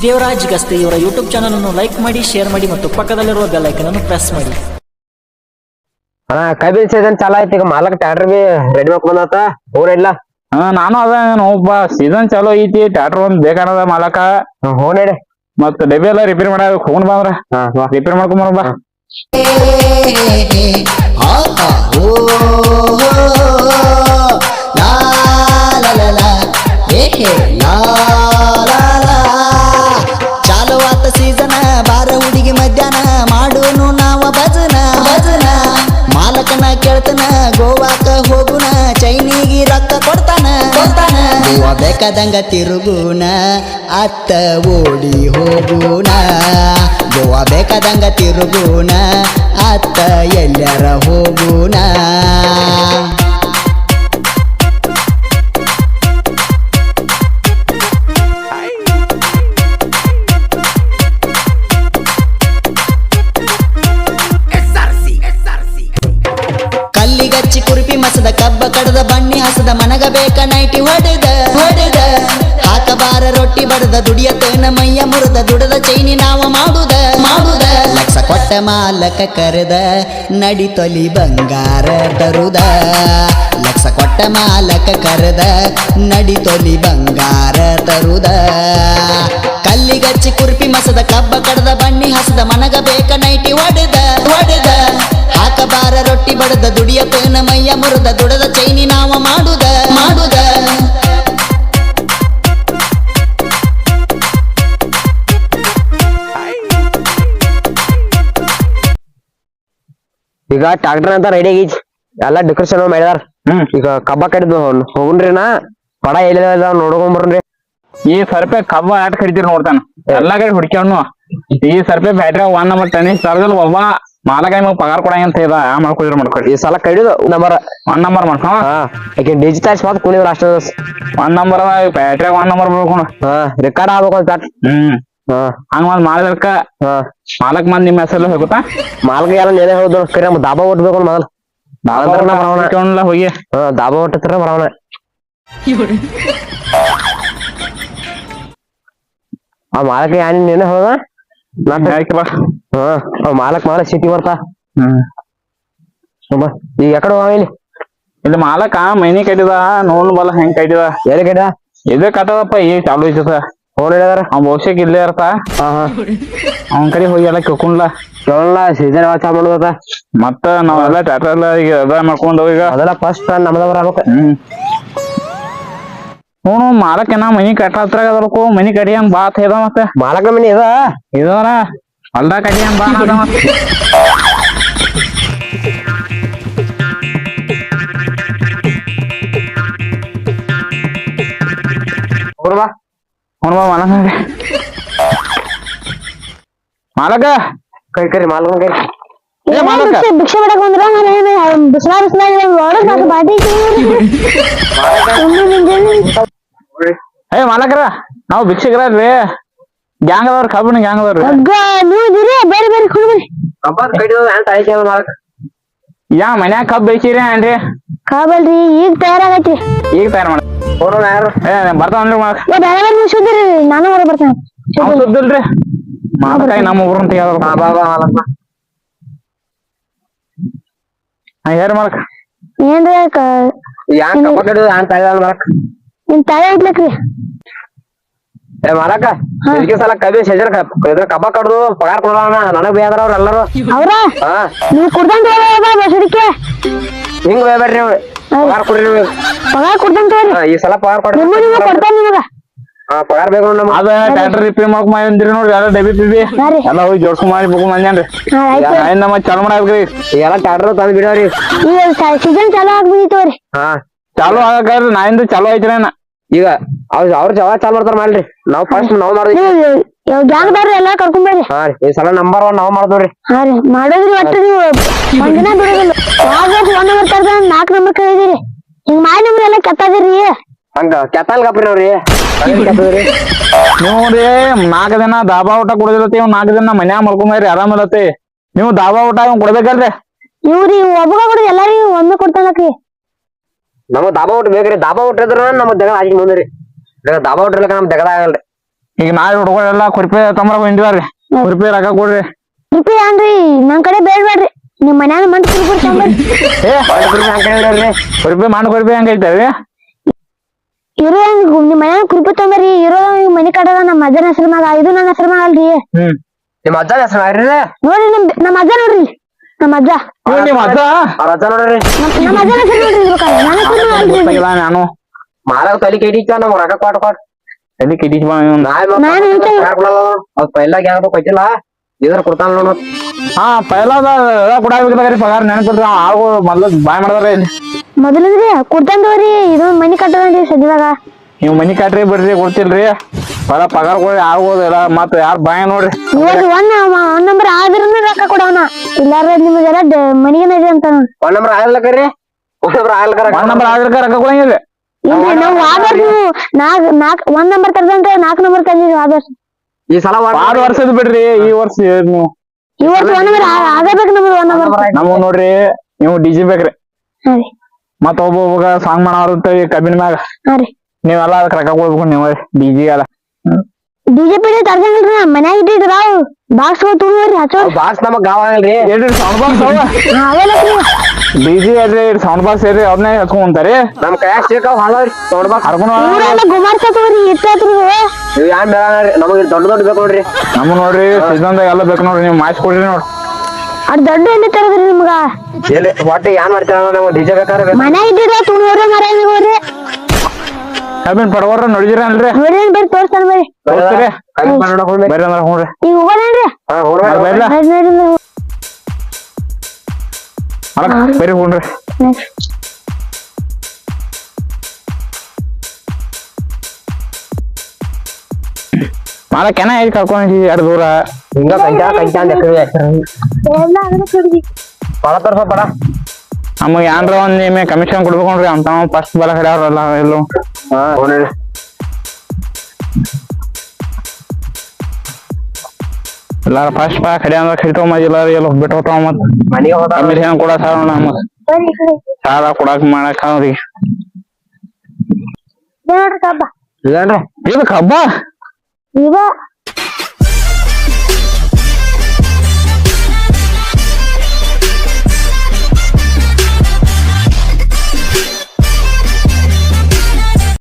ದೇವರಾಜ್ ಗಸ್ತಿ ಇವರ YouTube channel ಅನ್ನು like ಮಾಡಿ ಶೇರ್ ಮಾಡಿ ಮತ್ತು ಪಕ್ಕದಲ್ಲಿರುವ ಬೆಲ್ ಐಕನ್ ಅನ್ನು ಪ್ರೆಸ್ ಮಾಡಿ ಅಣ್ಣ ಕೈಬಿನ್ ಸೀಸನ್ ಚಾಲ ಐತಿ ಈಗ ಮಾಲಕ್ ಟ್ಯಾಟ್ರ್ ಬಿ ರೆಡಿ ಮಾಡ್ಕೊಂಡ್ ಬಂದತ್ತ ಊರ್ ಇಡ್ಲ ಹಾ ನಾನು ಅದ ಒಬ್ಬ ಸೀಸನ್ ಚಾಲೋ ಐತಿ ಟ್ಯಾಟ್ರ್ ಒಂದ್ ಬೇಕಾನದ ಮಾಲಕ ಹೋನ್ ಹೇಳಿ ಮತ್ತೆ ಡಬ್ಬಿ ಎಲ್ಲ ರಿಪೇರ್ ಮಾಡ ಫೋನ್ ಬಂದ್ರ ಹಾ ಬಾ ರಿಪೇರ್ ಮಾಡ್ಕೊಂಡ್ ಬಾ ಚಾಲು ಗೋವಾ ತಿರುಗುಣ ಅತ್ತ ಓಡಿ ಹೋಗುಣ ಗೋವಾ ಬೇಕಾದಂಗ ತಿರುಗುಣ ಅತ್ತ ಎಲ್ಲರ ಹೋಗುಣ ಕಲ್ಲಿಗಚ್ಚಿ ಕುರುಪಿ ಮಸದ ಕಬ್ಬ ಕಡದ ಬಣ್ಣಿ ಹಸದ ಮನಗ ಬೇಕ ನೈಟಿ ರೊಟ್ಟಿ ಬಡದ ದುಡಿಯತ್ತ ಮೈಯ ಮುರದ ದುಡದ ಚೈನಿ ನಾವ ಮಾಡುದ ಮಾಡುದ. ಲಕ್ಷ ಕೊಟ್ಟ ಮಾಲಕ ಕರೆದ, ನಡಿ ತೊಲಿ ಬಂಗಾರ ತರುದ. ಲಕ್ಷ ಕೊಟ್ಟ ಮಾಲಕ ಕರೆದ, ನಡಿ ತೊಲಿ ಬಂಗಾರ ತರುದ. ಕಲ್ಲಿಗಚ್ಚಿ ಕುರ್ಪಿ ಮಸದ, ಕಬ್ಬ ಕಡದ, ಬಣ್ಣಿ ಹಸದ, ಮನಗ ಬೇಕ ನೈಟಿ ಒಡೆದ ಒಡೆದ. ಹಾಕಬಾರ ರೊಟ್ಟಿ ಬಡದ ದುಡಿಯತ್ತ ಮೈಯ ಮುರದ ದುಡದ ಚೈನಿ ನಾವ ಮಾಡುದ. ಈಗ ಟ್ರಾಕ್ಟರ್ ಅಂತ ರೆಡಿ ಆಗೈತಿ. ಎಲ್ಲ ಡೆಕೋರೇಷನ್ ಮಾಡಿದಾರ. ಹ್ಮ್. ಈಗ ಕಬ್ಬ ಕಡಿದು ಹೋಗುನ್ರಿ ನಾ. ಪಡ ಎಲ್ಲಿದಾವ ನೋಡ್ಕೊಂಬರ್ರಿ. ಈ ಸರ್ಪೆ ಕಬ್ಬ ಆಟ ಕಡಿತೀರಿ ನೋಡ್ತಾನ. ಎಲ್ಲಾ ಕಡೆ ಹುಡ್ಕ್ಯಾವ್ನು. ಈ ಸರ್ಪೆ ಬ್ಯಾಟ್ರಿ ಒನ್ ನಂಬರ್ ಟೆನ್ನಿಸ್ ತರದಲ್ಲಿ ಒಬ್ಬ ಮಾಲಕ ಮಗ ಪಗಾರ ಕೊಡಂಗ ಅಂತ ಇದ ಆ ಮಾಡ್ಕೊಳ್ರಿ ಮಾಡ್ಕೊಳ್ರಿ ಈ ಸಲ ಕಡಿದು ನಂಬರ್ ಒನ್ ನಂಬರ್ ಮಾಡ್ಕೊ. ಯಾಕೆ ಡಿಜಿಟಲ್ ಮಾತು ಕುಣಿದ್ರು ಅಷ್ಟ one number battery one number ಮಾಡ್ಕೊಂಡು ಹಾ ರೆಕಾರ್ಡ್ ಆಗ್ಬೇಕು ಅಂತ ಹ್ಮ್. ಹಂಗ ಒಂದ್ ಮಾಡ್ಬೇಕ ಹಾ. ಮಾಲಕ್ ಮಂದಿ ನಿಮ್ಮ ಹೆಸರು ಹೋಗುತ್ತಾ ಮಾಲ್ಗ ಯಾರ ನೇನೆ ಹೇಳುದು ಕರೆ ದಾಬಾ ಓಟ್ಬೇಕು ಮೊದಲು ಬರೋಣ ಹೋಗಿ. ಹಾ ದಾಬಾ ಓಟತ್ರ ಬರವಣ ಆ ಮಾಲಕ ಯಾನಿ ನೇನೆ ಹೇಳುದ? ನಾ ಆಯ್ತು ಬಾ. ಹಾ ಆ ಮಾಲಕ್ ಮಾಲಕ್ ಸಿಟಿ ಬರ್ತಾ. ಈಗ ಎಕಡೆ ಹೋಗ ಇಲ್ಲಿ. ಇಲ್ಲಿ ಮಾಲಕ ಮೈನಿ ಕಟ್ಟಿದ ನೋಡ್ ಬಲ್ಲ ಹೆಂಗ್ ಕಟ್ಟಿದ. ಎಲ್ಲಿ ಕಡೆ ಇದೇ ಕಟ್ಟದಪ್ಪ ಈ ಚಾಲು ಐತದ. ಅವ್ನ ಭವಿಷ್ಯಕ್ಕೆ ಇಲ್ಲೇ ಇರ್ತ. ಅವನ್ ಕಡೆ ಹೋಗಿ ಎಲ್ಲ ಕೇಳ್ಕೊಂಡ್ಲ? ಕೇಳಲ್ಲ ಸೀಸನ್ ವಾಚ್ ಮತ್ತ ನಾವೆಲ್ಲ ಟ್ಯಾಕ್ಟರ್ ಎಲ್ಲ ಈಗ ಅದ ಮಾಡ್ಕೊಂಡು ಈಗ. ಅದೆಲ್ಲ ಫಸ್ಟ್ ನಮ್ದ ಬರ್ಬೇಕು ಹ್ಮ್. ಮನಿ ಕಟ್ಟತ್ರ ಅದರ್ಕು ಮನಿ ಕಡಿಯನ್ ಬಾ ಅಂತ ಹೇಳ್ದ ಮತ್ತೆ. ಮಾಲಕ ಮನಿ ಇದ ಇದರ. ಹೊಲ್ದ ಕಡಿಯನ್ ಬಾ ಅಂತ ಮತ್ತೆ. ಬಾ. ಅವ್ನು ಬಾ ಮಾಲಕ ಮಾಲಕ? ಕೈ ಕರಿ ಮಾಲಕ ಕೈ. ಏ ಮಾಲಕ. ಭಿಕ್ಷೆ ಭಿಕ್ಷೆ ಬಿಡಕ್ ಬಂದ್ರ? ನಾನು ಬಾಟಿ ಏ ಮಾಲಕರ ನಾವು ಭಿಕ್ಷಕರಲ್ರಿ ಗ್ಯಾಂಗ್ ಅದಾವ್ರಿ ಕಬ್ಬಿಣ ಗ್ಯಾಂಗ್ ಅದಾವ್ರಿ ನೀವು ಇದ್ದೀರಿ ಬೇರೆ ಬೇರೆ ಕಡಿದ ಮಾಲಕ? ಯಾ ಮನ್ಯಾಗ ಕಬ್ಬ್ ಬೇಯಿಸಿರಿ ಏನ್ರಿ? ಕಾಬಲ್ರಿ ಈಗ ತಯಾರಾಗೈತ್ರಿ. ಈಗ ತಯಾರು ಯಾರು? ಏ ಬರ್ತಾವನ್ರಿ ಸುದ್ದಿರಿ ನಾನು ಹೊರ ಬರ್ತೇನೆ. ಅವ್ ಸುದ್ದಿಲ್ರಿ ಮಾಲಕಾಯಿ ನಮ್ಮ ಊರ್ ಅಂತ ಹೇಳ್ಬೇಕು ಬಾ ಬಾ ಹಾ ಹೇಳ್ರಿ ಮಾಲಕ ಏನ್ರಿ ಕ- ಯಾಂಗ ಕಬ್ಬ ಕಡಿದ ಹ್ಯಾಂಗ ತಾಯಿ ನಿಮ್ ತಲೆ ಐತ್ಲಕ್ರಿ ಏ ಮಾಲಕ ಇದಕ್ಕೆ ಸಲ ಕಬಿ ಸಜರ್ ಇದ್ರ ಕಬ್ಬ ಕಡ್ದು ಪಗಾರ ಕೊಡೋಣ ನನಗ್ ಬೇದ್ರ ಅವ್ರ ಎಲ್ಲರೂ ಅವ್ರ? ಹಾ. ನೀವು ಕುಡ್ದಂತ ಬಸಡಿಕೆ ಹಿಂಗ್ ಬೇಡ್ರಿ ನೀವು ಪಗಾರ ಕೊಡ್ರಿ ಪಗಾರ ಹಾ, ಈ ಸಲ ಪಗಾರ ಕೊಡ್ರಿ. ನಿಮ್ಮ ನೀವು ಕೊಡ್ತಾನೆ ನಿಮಗ ಹಾ ಪಗಾರ ಬೇಕು ನಮ್ಗೆ. ಅದ ಟ್ರ್ಯಾಕ್ಟರ್ ರಿಪೇರ್ ಮಾಡ್ಕೊಂಡ್ ಬಂದಿರಿ ನೋಡ್ರಿ ಎಲ್ಲ ಡಬ್ಬಿ ಪಿಬಿ ಹಾ ರೀ. ಎಲ್ಲ ಹೋಗಿ ಜೋಡ್ಸ್ಕೊಂಡ್ ಮಾಡಿ ಬುಕ್ ಮಂದ್ಯಾನ್ರಿ ಹಾ ಆಯ್ತು ಮತ್ತೆ ಚಾಲು ಮಾಡಾಕ್ರಿ ಎಲ್ಲ ಟ್ಯಾಕ್ಟರ್ ತಂದ್ ಬಿಡವ್ರಿ. ಸೀಸನ್ ಚಾಲು ಆಗ್ಬಿಟ್ಟಿತ್ತವ್ರಿ ಹಾ. ಚಾಲು ಆಗಕ್ಕಾದ್ರೆ ನಾಯಿಂದ ಚಾಲು ಐತ್ರಿ ಅಣ್ಣ ಈಗ ಅವ್ರ ಅವ್ರ ಜವಾಬ್ ಚಾಲು ಮಾಡ್ತಾರ ಮಾಡ್ರಿ ನಾವ್ ಫಸ್ಟ್ ನಾವ್ ಮಾಡ್ರಿ ನೀವು ಗ್ಯಾಂಗ್ದವ್ರಿ ಎಲ್ಲಾ ಕರ್ಕೊಂಬೇಡ್ರಿ ಹಾ ರೀ ಈ ಸಲ ನಂಬರ್ ಒನ್ ನಾವ್ ಮಾಡ್ದವ್ರಿ. ಹಾ ರೀ ಮಾಡೋದ್ರಿ ಒಟ್ಟು ನೀವು. ಒಂದ್ ದಿನ ಬಿಡೋದಿಲ್ಲ. ಯಾವಾಗ ಒಂದ್ ನಂಬರ್ ಕರ್ದ ನಾಲ್ಕು ನಂಬರ್ ಕಳಿದಿರಿ ಹಿಂಗ್ ಮಾಡಿ ನಂಬರ್ ಎಲ್ಲ ಕೆತ್ತದಿರಿ ಹಂಗ ಕೆತ್ತಲ್ ಕಪ್ರಿ ಅವ್ರಿ. ಕೆತ್ತದ್ರಿ. ನೀವು ರೀ ನಾಲ್ಕು ದಿನ ದಾಬಾ ಊಟ ಕೊಡದಿರತ್ತಿ ನಾಲ್ಕು ದಿನ ಮನ್ಯಾಗ ಮಲ್ಕೊಂಬರಿ ಆರಾಮ ಇರತ್ತಿ. ನೀವು ದಾಬಾ ಊಟ ಇವ್ ಕೊಡ್ಬೇಕಲ್ರಿ? ಇವ್ರಿ ಒಬ್ಬಗ ಕೊಡ್ರಿ ಎಲ್ಲಾರಿಗೂ ಒಮ್ಮೆ ಕೊಡ್ತಾನಕ್ರಿ ನಮಗ್ ದಾಬಾ ಊಟ ಬೇಕ್ರಿ ದಾಬಾ ಊಟ ಇದ್ರ ನಮಗ್ ದಗದ ಆಗಿ ಮುಂದ್ರಿ. ದಾಬಾ ಊಟ ಇರ್ಲಕ್ಕ ನಮ್ ದಗದ ಆಗಲ್ರಿ. ಈಗ ನಾಳೆ ಹುಡುಗರೆಲ್ಲ ಕುರ್ಪಿ ತೊಂಬರಕ್ ಹಿಂದಿವಾರ್ರಿ ಕುರ್ಪಿ ರೊಕ್ಕ ಕೊಡ್ರಿ. ರೂಪಾಯಿ ಏನ್ರಿ? ನನ್ ಕಡೆ ಬೇಡ್ಬೇಡ್ರಿ ನಿಮ್ ಮನ್ಯಾಗ ಮಂದಿ ಕುರಿಪೇ ಹೇಳ್ರಿ ಕುರ್ಪಿ ಮಾಡ್ ಕುರ್ಪಿ ಹಂಗೈತವಿ ಇರೋ ನಿಮ್ ಮನ್ಯಾಗ ಕುರ್ಪಿ ತಂಬರ್ರಿ ಇರೋ ಮನಿ ಕಟ್ಟದ ನಮ್ಮ ಅಜ್ಜನ ಹೆಸರು ಮ್ಯಾಗ. ಇದು ನನ್ನ ಹೆಸರು ಮ್ಯಾಗ ಅಲ್ರಿ. ನಿಮ್ ಅಜ್ಜ ಹೆಸರು ನೋಡ್ರಿ ನಿಮ್ ನಮ್ಮ ಅಜ್ಜ ನೋಡ್ರಿ. ನಮ್ಮ ಅಜ್ಜ. ನಿಮ್ಮ ನಿಮ್ ಅಜ್ಜ? ಅಜ್ಜ ನೋಡ್ರಿ. ನಮ್- ನಮ್ಮ ಅಜ್ಜನ ಹೆಸರು ನೋಡ್ರಿ ನಾನು. ಮಾಲಾಗ ತಲೆ ಕೇಟಿಕ್ಕ ನಮ್ ರೊಕ್ಕ ಕೊಟ್ ಕೊಟ್. ಕಿಡಿಸ್ ಅವ್ರ ಪೈಲಾಗ ಯಾವ್ದು ಕೊಟ್ಟಿಲ್ಲ. ಇದ್ರ ಕೊಡ್ತಾನ ನೋಡು. ಹಾ ಪೈಲಾದ ಪಗಾರ ನೆನಪಿಡ್ರಿ ಆಳ್ಗಳು ಮೊದ್ಲು ಬಾಯ್ ಮಾಡದಾರ ಇಲ್ಲಿ. ಮೊದಲಂದ್ರಿ ಕೊಡ್ತಂದವ್ರಿ ಇದು ಮನಿ ಸದ್ಯದಾಗ. ನೀವು ಮನಿ ಕಟ್ರಿ ಬಿಡ್ರಿ ಕೊಡ್ತಿಲ್ರಿ. ಪಗಾರ ಕೊಡಿ ಎಲ್ಲ ಮತ್ತ ಯಾರ ಬಾಯ ನೋಡ್ರಿ. ಒಂದ್ ಒಂದ್ ನಂಬರ್ ಆದ್ರೂ ರೊಕ್ಕ ಕೊಡವನ ಇಲ್ಲಾರ ನಿಮಗೆಲ್ಲ ಮನಿಗೆ ನಡಿ ಅಂತ ಒಂದ್ ನಂಬರ್ ಆಗಲ್ಲ ಕರಿ. ಒಂದ್ ನಂಬರ್ ಆಗಲ್ಲ ರೊಕ್ಕ ಕೊಡಂಗಿಲ್ಲ. ಇಲ್ರಿ ನಾವು ನಾಕ್ ನಾಕ್ ಒಂದ್ ನಂಬರ್ ತರ್ದಂತ ನಾಕ್ ನಂಬರ್ ತಂದಿದ್ವಿ ಈ ಸಲ ಆರು ವರ್ಷದ ಬಿಡ್ರಿ ಈ ವರ್ಷ ನೀವು ಈ ವರ್ಷ ಒಂದ್ ನಂಬರ್ ಆಗಬೇಕು ನಮ್ದು ಒಂದ್ ನಂಬರ್. ನಮಗ್ ನೋಡ್ರಿ ನೀವು ಡಿಜಿ ಬೇಕ್ರಿ. ಮತ್ತ ಒಬ್ಬ ಸಾಂಗ್ ಸಾಂಗ್ ಈ ಕಬ್ಬಿನ ಮ್ಯಾಗ. ನೀವೆಲ್ಲ ಅದಕ್ಕೆ ರೊಕ್ಕ ಕೊಡ್ಬೇಕು ನೀವು ಡಿಜಿ ಅಲ್ಲ ಡಿಜೆ ಪಿಡಿ ತರ್ಸಂಗಿಲ್ರಿ ಮನ್ಯಾಗ ಇಟ್ಟಿದ್ ರಾವ್. ಬಾಕ್ಸ್ ತುಂಬ್ರಿ ಹಚ್ಚೋರಿ. ಬಾಕ್ಸ್ ನಮಗ್ ಗಾವ ಆಗಲ್ರಿ. ಸೌಂಡ್ ಬಾಕ್ಸ್ ಅವ? ಅವೆಲ್ಲ ಡಿಜಿ ಅಲ್ರಿ ಸೌಂಡ್ ಬಾಕ್ಸ್ ಇರ್ರಿ ಅದನ್ನೇ ಹಚ್ಕೊಂತಾರೆ ನಮ್ ಕೈಯಾಗ ಸಿಕ್ಕಾವ್ ಹಾಳವ್ರಿ ಸೌಂಡ್ ಬಾಕ್ಸ್ ಹರ್ಕೊಂಡ್ ಊರೆಲ್ಲ ಗುಮಾರ್ಸತ್ವ್ರಿ ಇಟ್ಟತ್ರಿ ಯಾನ್ ಬೇಡ ನಮಗೆ ದೊಡ್ಡ ದೊಡ್ಡ ಬೇಕು ನೋಡ್ರಿ. ನಮ್ಮ ನೋಡ್ರಿ ಸೀಸನ್ದಾಗ ಎಲ್ಲ ಬೇಕು ನೋಡ್ರಿ ನೀವು ಮಾಸ್ ಕೊಡ್ರಿ ನೋಡ್ರಿ ಅದ್ ದೊಡ್ಡ ಎಣ್ಣೆ ತರದ್ರಿ ನಿಮ್ಗ. ಎಲ್ಲಿ ಒಟ್ಟು ಯಾನ್ ಮಾಡ್ತೀರ ನಮ್ಗೆ ಡಿಜೆ ಬೇಕಾದ್ರೆ ಮನೆ ಇಟ್ಟಿದ್ರ ತುಂಬ್ರಿ ಮರ ಹೋಗ್ರಿ. ಕಬ್ಬಿನ ಪಡವರ ನೋಡಿದಿರ ಅಲ್ರಿ? ನೋಡ್ರಿ ಬರ್ರಿ ತೋರ್ಸ್ತೀರಿ? ಅಂದ್ರ ಈಗ. ಬರ್ರಿ. ನೋಡ್ರಿ ನೀವು. ಅಲ್ಲ ಬರ್ರಿ ಹ್ಞೂನ್ರಿ ನೋಡ್ರಿ. ಮಾಲ ಕೆನ ಐದು ಕರ್ಕೊಂಡಿ ಎರಡು ದೂರ ಹಿಂಗ ಕಂಚ ಕಂಚ ಅಂತ ಎಕರೆ ಎಲ್ಲ ಅದನ್ನ ಕುಡ್ದಿ. ಪಡ ತೋರ್ಸ ಪಡ ನಮಗೆ ಏನ್ರ ಒಂದ್ ನಿಮಗೆ ಕಮಿಷನ್ ಕೊಡ್ಬೇಕು ನೋಡ್ರಿ ಅಂತ ಫಸ್ಟ್ ಬಲ ಕಡೆಯವ್ರಲ್ಲ ಎಲ್ಲೂ ಎಲ್ಲಾರ ಫಸ್ಟ್ ಪಾ ಕಡೆ ಅಂದ್ರೆ ಕಡಿತೋ ಎಲ್ಲಾರ ಎಲ್ಲ ಬಿಟ್ಟು ಹೋತಾವ ಮತ್. ಮನಿ ಹೋದ ಕೊಡ ಕೂಡ ಸಾಲ ಮತ್. ಈ ಕಡೆ. ಸಾಲ ಕೊಡಾಕ್ ಮಾಡಾಕ ಅವ್ರಿ ಇದೇ ಕಬ್ಬ? ಇದು